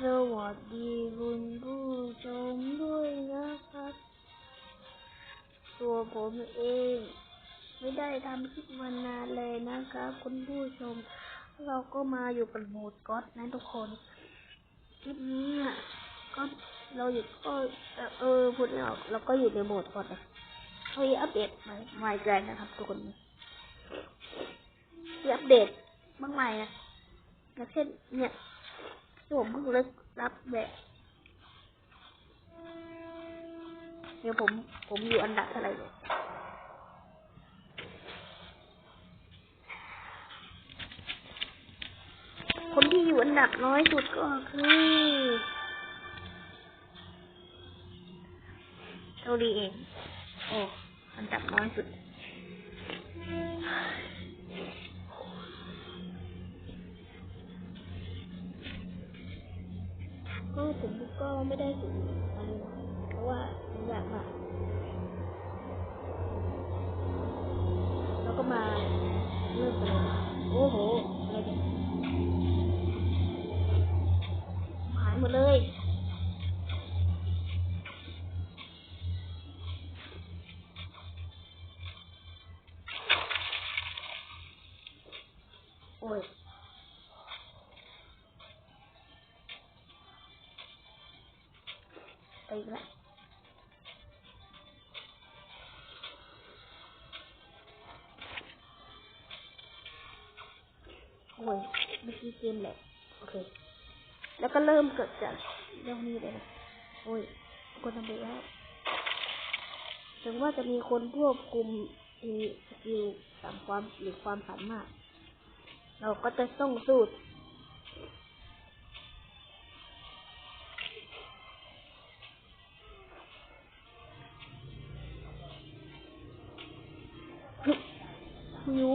สวัสดีคุณผู้ชมด้วยนะครับ ตัวผมเอง ไม่ได้ทำคลิปมานานเลยนะครับ คุณผู้ชม เราก็มาอยู่กับโหมดก๊อตนะทุกคน คลิปนี้อะก็เราอยู่ก็เออพูดไม่ออกเราก็อยู่ในโหมดก๊อตนะเขามีอัปเดตใหม่ใหม่แกรนะครับ ทุกคนอัปเดตมากมายนะอย่างเช่นเนี่ย ผมเพิ่งเลิกรับแบบเดี๋ยวผมผมอยู่อันดับเท่าไหร่เนี่ยคนที่อยู่อันดับน้อยสุดก็คือเกาหลีเอง โอ้ อันดับน้อยสุด ก็ผมก็ไม่ได้สูงอะไรหรอกเพราะว่ามันยากมากแล้วก็มาเริ่มกันเลยโอ้โหอะไรกันหายหมดเลยโอ้ย อีกแล้วโอ้ยเมื่อกี้เกมแหละโอเค แล้วก็เริ่มเกิดจากเรื่องนี้เลยนะโอ้ยคนทำไปแล้วถึงว่าจะมีคนควบคุมอีสกิลตามความหรือความสามารถ เราก็จะต้องสู้ ฮิว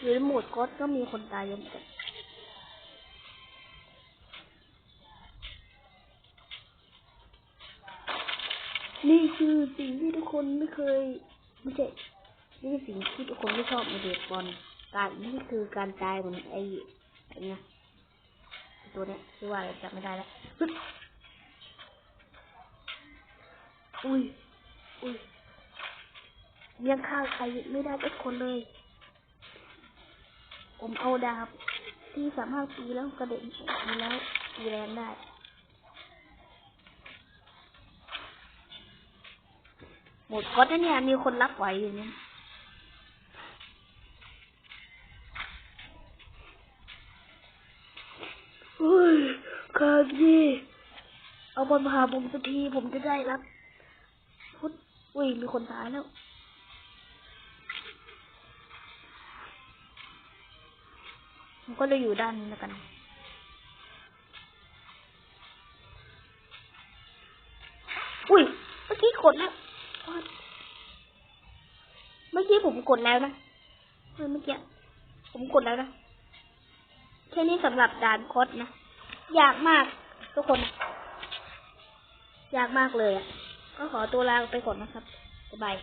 หรือหมดก็ก็มีคนตายเยอะเหมือนกันนี่คือสิ่งที่ทุกคนไม่เคยไม่ใช่นี่คือสิ่งที่ทุกคนไม่ชอบในเบสบอลการนี่คือการตายเหมือนไอ้ไอ้เนี่ยตัวเนี้ยชื่อว่าอะไรจำไม่ได้แล้ว อุ้ย อุ้ยยังฆ่าใครไม่ได้สักคนเลย ผมเอาดาบที่สามารถตีแล้วกระเด็นตีแล้วตีแรงได้หมดก็เนี่ยมีคนรับไหวอยู่เนี่ยเฮ้ยขาดดีเอาบอลมาหาผมสักทีผมจะได้รับ อุ้ยมีคนตายแล้วผมก็เลยอยู่ด้านนี้แล้วกัน อุ้ย เมื่อกี้กดแล้ว เมื่อกี้ผมกดแล้วนะเฮ้ยเมื่อกี้ผมกดแล้วนะแค่นี้สำหรับด่านคดนะ ยากมากทุกคน ยากมากเลยอะ ก็ขอตัวลาไปก่อนนะครับบ๊ายบาย